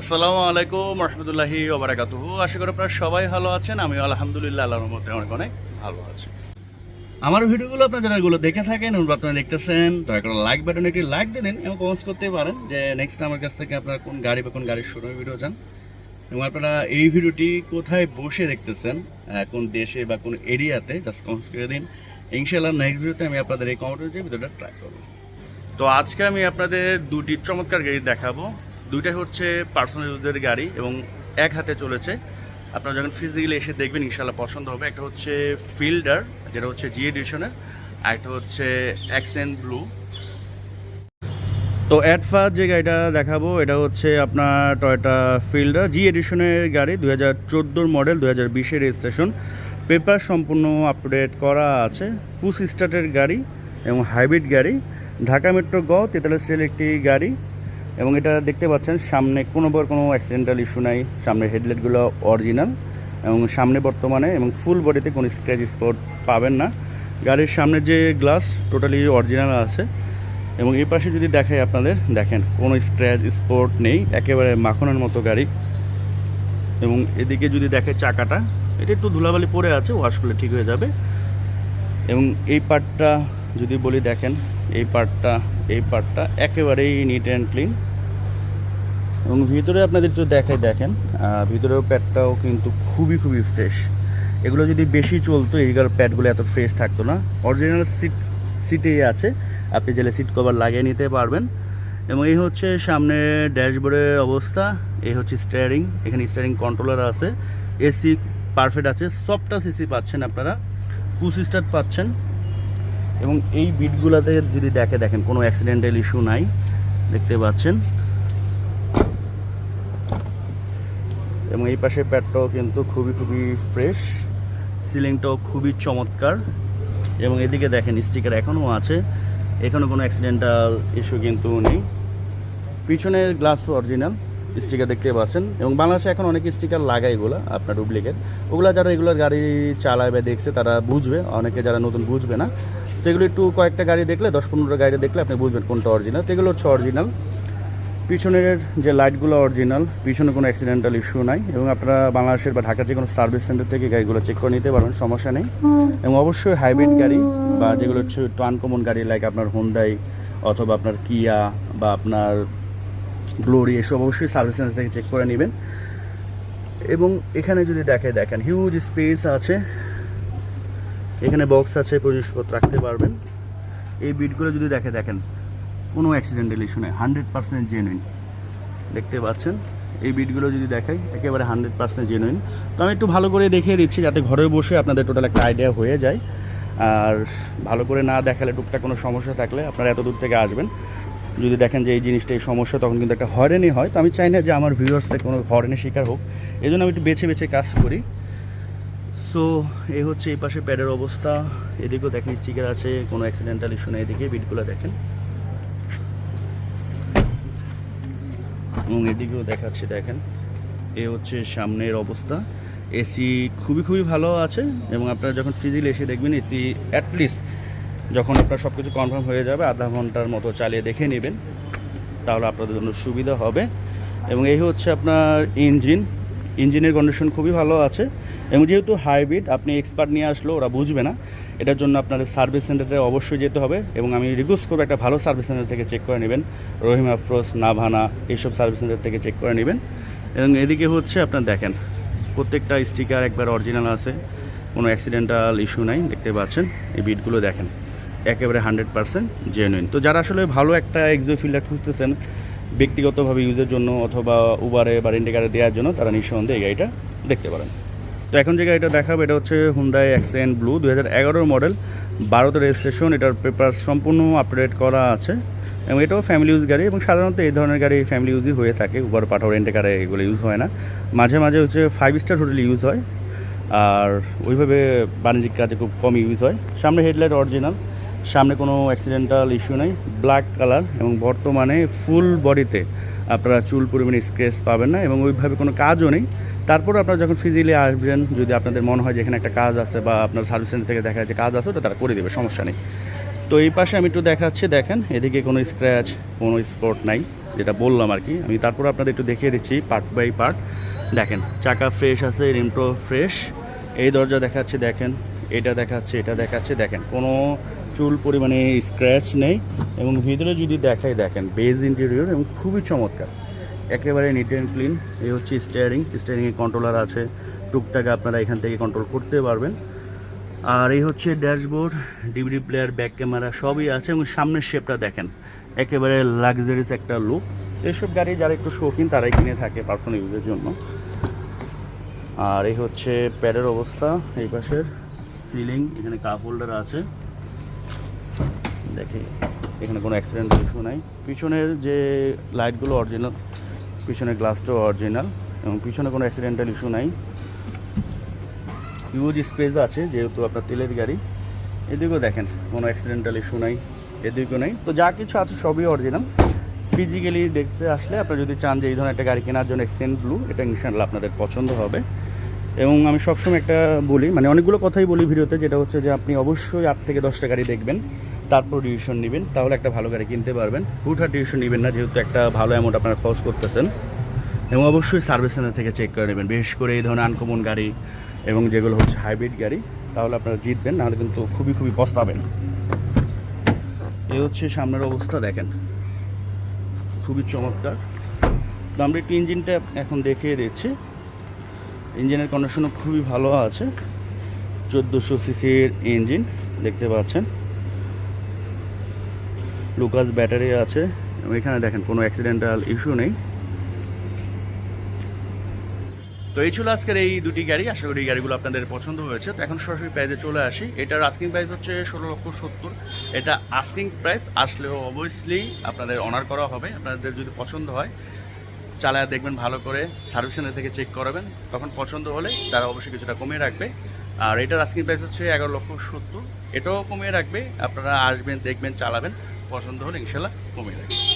আসসালামু আলাইকুম রহমতুল্লাহি ওবরাকাতুহ আশা করি আপনারা সবাই ভালো আছেন। আমি আলহামদুলিল্লাহ আল্লাহর রহমতে অনেক অনেক ভালো আছি। আমার ভিডিওগুলো আপনারা যারা এগুলো দেখে থাকেন আপনারা দেখতেছেন, দয়া করে লাইক বাটনে একটি লাইক দিয়ে দিন এবং কমেন্টস করতে পারেন যে নেক্সট আমার কাছ থেকে আপনারা কোন গাড়ি বা কোন গাড়ির শোরুমে ভিডিও চান এবং আপনারা এই ভিডিওটি কোথায় বসে দেখতেছেন কোন দেশে বা কোন এরিয়াতে জাস্ট কমেন্টস করে দিন। ইনশাল্লাহ নেক্সট ভিডিওতে আমি আপনাদের এই কমেন্টের ভিডিওটা ট্রাই করব। তো আজকে আমি আপনাদের দুটি চমৎকার গাড়ি দেখাবো। দুইটাই হচ্ছে পার্সোনাল ইউজের গাড়ি এবং এক হাতে চলেছে। আপনারা যখন ফিজিক্যালি এসে দেখবেন ইনশাল্লাহ পছন্দ হবে। একটা হচ্ছে ফিল্ডার যেটা হচ্ছে জি এডিশনের আর একটা হচ্ছে অ্যাক্সেন্ট ব্লু তো অ্যাট ফার্স্ট যে গাড়িটা দেখাবো, এটা হচ্ছে আপনার টয়টা ফিল্ডার জি এডিশনের গাড়ি দু হাজার চোদ্দোর মডেল দু হাজার বিশের রেজিস্ট্রেশন পেপার সম্পূর্ণ আপডেট করা আছে। পুস স্টার্টের গাড়ি এবং হাইব্রিড গাড়ি। ঢাকা মেট্রো গ তেতাল্লিশ একটি গাড়ি। এবং এটা দেখতে পাচ্ছেন, সামনে কোনো বার কোনো অ্যাক্সিডেন্টাল ইস্যু নাই। সামনে হেডলাইটগুলো অরিজিনাল এবং সামনে বর্তমানে এবং ফুল বডিতে কোনো স্ক্র্যাচ স্পট পাবেন না। গাড়ির সামনের যে গ্লাস টোটালি অরিজিনাল আছে এবং এই পাশে যদি দেখাই আপনাদের, দেখেন, কোনো স্ক্র্যাচ স্পট নেই, একেবারে মাখনের মতো গাড়ি। এবং এদিকে যদি দেখে চাকাটা, এটা একটু ধুলাবালি পড়ে আছে ওয়াশ করলে ঠিক হয়ে যাবে। এবং এই পার্টটা যদি বলি দেখেন, এই পার্টটা এই পার্টটা একেবারেই নিট অ্যান্ড ক্লিন এবং ভিতরে আপনাদের একটু দেখাই দেখেন ভিতরেও প্যাডটাও কিন্তু খুবই খুবই ফ্রেশ এগুলো যদি বেশি চলতো এইগুলোর প্যাডগুলো এত ফ্রেশ থাকতো না। অরিজিনাল সিট সিটেই আছে। আপনি চাইলে সিট কভার লাগিয়ে নিতে পারবেন। এবং এই হচ্ছে সামনে ড্যাশবোর্ডের অবস্থা। এই হচ্ছে স্টিয়ারিং এখানে স্টিয়ারিং কন্ট্রোলার আছে। এসি পারফেক্ট আছে। সবটা সিসি পাচ্ছেন আপনারা। পুশ স্টার্ট পাচ্ছেন। এবং এই বিটগুলোতে যদি দেখে, দেখেন কোনো অ্যাক্সিডেন্টাল ইস্যু নাই। দেখতে পাচ্ছেন। এবং এই পাশে প্যাডটাও কিন্তু খুবই খুবই ফ্রেশ সিলিংটাও খুবই চমৎকার। এবং এদিকে দেখেন স্টিকার এখনও আছে। এখানে কোনো অ্যাক্সিডেন্টাল ইস্যু কিন্তু নেই। পিছনের গ্লাস অরিজিনাল স্টিকার দেখতে পাচ্ছেন। এবং বাংলাদেশে এখন অনেক স্টিকার লাগায় এগুলো, আপনার ডুপ্লিকেট ওগুলো যারা রেগুলার গাড়ি চালায় বা দেখছে, তারা বুঝবে। অনেকে যারা নতুন বুঝবে না। তো এগুলো একটু কয়েকটা গাড়ি দেখলে, দশ পনেরোটা গাড়ি দেখলে আপনি বুঝবেন কোনটা অরিজিনাল তো এগুলো হচ্ছে অরিজিনাল পিছনের যে লাইটগুলো অরিজিনাল পিছনে কোনো অ্যাক্সিডেন্টাল ইস্যু নাই এবং আপনারা বাংলাদেশের বা ঢাকার যে কোনো সার্ভিস সেন্টার থেকে গাড়িগুলো চেক করে নিতে পারবেন সমস্যা নেই। এবং অবশ্যই হাইব্রিড গাড়ি বা যেগুলো হচ্ছে একটু আনকমন গাড়ি লাইক আপনার হোন্দাই অথবা আপনার কিয়া বা আপনার গ্লোরি এসব অবশ্যই সার্ভিস সেন্টার থেকে চেক করে নেবেন। এবং এখানে যদি দেখে দেখেন হিউজ স্পেস আছে। এখানে বক্স আছে জিনিসপত্র রাখতে পারবেন। এই বিটগুলো যদি দেখে দেখেন কোনো অ্যাক্সিডেন্টাল ইস্যু নয় হান্ড্রেড পার্সেন্ট জেনুইন দেখতে পাচ্ছেন? এই বিটগুলো যদি দেখাই, একেবারে হান্ড্রেড পার্সেন্ট জেনুইন তো আমি একটু ভালো করে দেখিয়ে দিচ্ছি, যাতে ঘরে বসে আপনাদের টোটাল একটা আইডিয়া হয়ে যায়। আর ভালো করে না দেখালে টুকটাক কোনো সমস্যা থাকলে আপনারা এত দূর থেকে আসবেন। যদি দেখেন যে এই জিনিসটা, এই সমস্যা, তখন কিন্তু একটা হরেনই হয়। তো আমি চাই না যে আমার ভিউয়ার্সটা কোনো হরেনের শিকার হোক। এই জন্য আমি একটু বেছে বেছে কাজ করি। সো এই হচ্ছে এই পাশে প্যাডের অবস্থা। এদিকেও দেখেন স্টিকার আছে, কোনো অ্যাক্সিডেন্টাল ইস্যু নেই। এদিকে বিটগুলো দেখেন। এবং এদিকেও দেখাচ্ছি, দেখেন। এ হচ্ছে সামনের অবস্থা। এসি খুবই খুবই ভালো আছে এবং আপনারা যখন ফিজিক্যালি এসে দেখবেন, এসি অ্যাটলিস্ট যখন আপনার সব কিছু কনফার্ম হয়ে যাবে, আধা ঘণ্টার মতো চালিয়ে দেখে নেবেন, তাহলে আপনাদের জন্য সুবিধা হবে। এবং এই হচ্ছে আপনার ইঞ্জিন ইঞ্জিনের কন্ডিশন খুবই ভালো আছে। এবং যেহেতু হাইব্রিড আপনি এক্সপার্ট নিয়ে আসলো ওরা বুঝবে না। এটার জন্য আপনাদের সার্ভিস সেন্টারে অবশ্যই যেতে হবে এবং আমি রিকোয়েস্ট করব একটা ভালো সার্ভিস সেন্টার থেকে চেক করে নেবেন। রহিম আফরোজ, নাভানা, এইসব সার্ভিস সেন্টার থেকে চেক করে নেবেন। এবং এদিকে হচ্ছে আপনার দেখেন, প্রত্যেকটা স্টিকার একবার অরিজিনাল আছে, কোনো অ্যাক্সিডেন্টাল ইস্যু নাই, দেখতে পাচ্ছেন। এই বিটগুলো দেখেন, একেবারে হান্ড্রেড পার্সেন্ট জেনুইন তো যারা আসলে ভালো একটা এক্সো ফিল্ডার খুঁজতেছেন, ব্যক্তিগতভাবে ইউজের জন্য অথবা উবারে বা রেন্টিকারে দেওয়ার জন্য, তারা নিঃসন্দেহে এই গাড়িটা দেখতে পারেন। তো এখন যে গাড়িটা দেখাবো, এটা হচ্ছে হুন্দাই অ্যাক্সেন্ট ব্লু দু হাজার মডেল, বারোতে রেজিস্ট্রেশন এটার পেপার সম্পূর্ণ আপডেট করা আছে। এবং এটাও ফ্যামিলি ইউজ গাড়ি এবং সাধারণত এই ধরনের গাড়ি ফ্যামিলি ইউজই হয়ে থাকে উবার পাঠাও রেন্টে কারে এগুলো ইউজ হয় না। মাঝে মাঝে হচ্ছে ফাইভ স্টার হোটেল ইউজ হয়। আর ওইভাবে বাণিজ্যিক কাজে খুব কম ইউজ হয়। সামনে হেডলাইট অরিজিনাল সামনে কোনো অ্যাক্সিডেন্টাল ইস্যু নেই ব্ল্যাক কালার এবং বর্তমানে ফুল বডিতে আপনারা চুল, পরিমাণে স্ক্রেচ পাবেন না এবং ওইভাবে কোনো কাজও নেই। তারপর আপনারা যখন ফিজিক্যালি আসবেন, যদি আপনাদের মনে হয় যে এখানে একটা কাজ আছে বা আপনার সার্ভিস সেন্টার থেকে দেখা যাচ্ছে কাজ আছে, ওটা তারা করে দেবে, সমস্যা নেই। তো এই পাশে আমি একটু দেখাচ্ছি, দেখেন, এদিকে কোনো স্ক্র্যাচ কোনো স্পট নাই, যেটা বললাম আর কি। আমি তারপর আপনাদের একটু দেখিয়ে দিচ্ছি পার্ট বাই পার্ট দেখেন, চাকা ফ্রেশ আছে রিমটো ফ্রেশ এই দরজা দেখাচ্ছে, দেখেন, এটা দেখাচ্ছে এটা দেখাচ্ছে, দেখেন, কোনো চুল পরিমাণে স্ক্র্যাচ নেই। এবং ভিতরে যদি দেখাই, দেখেন বেজ ইন্টেরিয়র এবং খুবই চমৎকার। একেবারে নিট অ্যান্ড ক্লিন এই হচ্ছে স্টিয়ারিং স্টিয়ারিংয়ে কন্ট্রোলার আছে। টুকটাক আপনারা এখান থেকে কন্ট্রোল করতে পারবেন। আর এই হচ্ছে dashboard DVD player back camera সবই আছে এবং সামনের শেপটা দেখেন। একেবারে লাক্সারিস একটা লুক এইসব গাড়ি যারা একটু শৌখিন, তারাই কিনে থাকে পার্সোনাল ইউজের জন্য। আর এই হচ্ছে প্যাডের অবস্থা। এই পাশের সিলিং এখানে কাপ হোল্ডার আছে। দেখি এখানে কোনো অ্যাক্সিডেন্ট ইস্যু নাই। পিছনের যে লাইটগুলো অরিজিনাল পিছনের গ্লাসটাও অরিজিনাল এবং পিছনে কোনো অ্যাক্সিডেন্টাল ইস্যু নাই। হিউজ স্পেস আছে, যেহেতু আপনার তেলের গাড়ি। এদিকেও দেখেন, কোনো অ্যাক্সিডেন্টাল ইস্যু নাই, এদিকেও নেই। তো যা কিছু আছে সবই অরিজিনাল ফিজিক্যালি দেখতে আসলে আপনারা যদি চান যে এই ধরনের একটা গাড়ি কেনার জন্য এক্সটেন্ড ব্লু এটা ইনশাল্লাহ আপনাদের পছন্দ হবে। এবং আমি সবসময় একটা বলি মানে অনেকগুলো কথাই বলি ভিডিওতে, যেটা হচ্ছে যে আপনি অবশ্যই আট থেকে দশটা গাড়ি দেখবেন। তারপর ডিসিশন নেবেন, তাহলে একটা ভালো গাড়ি কিনতে পারবেন। হুটহাট ডিসিশন নেবেন না, যেহেতু একটা ভালো অ্যামাউন্ট আপনারা খরচ করতেছেন। এবং অবশ্যই সার্ভিস সেন্টার থেকে চেক করে নেবেন, বিশেষ করে এই ধরনের আনকমন গাড়ি এবং যেগুলো হচ্ছে হাইব্রিড গাড়ি, তাহলে আপনারা জিতবেন, নাহলে কিন্তু খুবই খুবই পস্তাবেন এই হচ্ছে সামনের অবস্থা, দেখেন। খুবই চমৎকার। তো আমরা একটু ইঞ্জিনটা এখন দেখিয়ে দিচ্ছি। ইঞ্জিনের কন্ডিশনও খুবই ভালো আছে। চোদ্দোশো সিসির ইঞ্জিন দেখতে পাচ্ছেন। লুকাস ব্যাটারি আছে। এখানে দেখেন, কোনো অ্যাক্সিডেন্টাল ইস্যু নেই। তো এই ছিল আজকের এই দুটি গাড়ি। আশা করি গাড়িগুলো আপনাদের পছন্দ হয়েছে। তো এখন সরাসরি প্রাইজে চলে আসি। এটার আস্কিং প্রাইস হচ্ছে ষোলো লক্ষ সত্তর। এটা আস্কিং প্রাইস আসলেও অবভিয়াসলি আপনাদের অনার করা হবে। আপনাদের যদি পছন্দ হয়, চালায় দেখবেন, ভালো করে সার্ভিস সেন্টার থেকে চেক করাবেন। তখন পছন্দ হলে তারা অবশ্যই কিছুটা কমিয়ে রাখবে। আর এটার আস্কিং প্রাইস হচ্ছে এগারো লক্ষ সত্তর। এটাও কমিয়ে রাখবে। আপনারা আসবেন, দেখবেন, চালাবেন। পছন্দ হলে ইনশাল্লাহ কমিয়ে রাখবে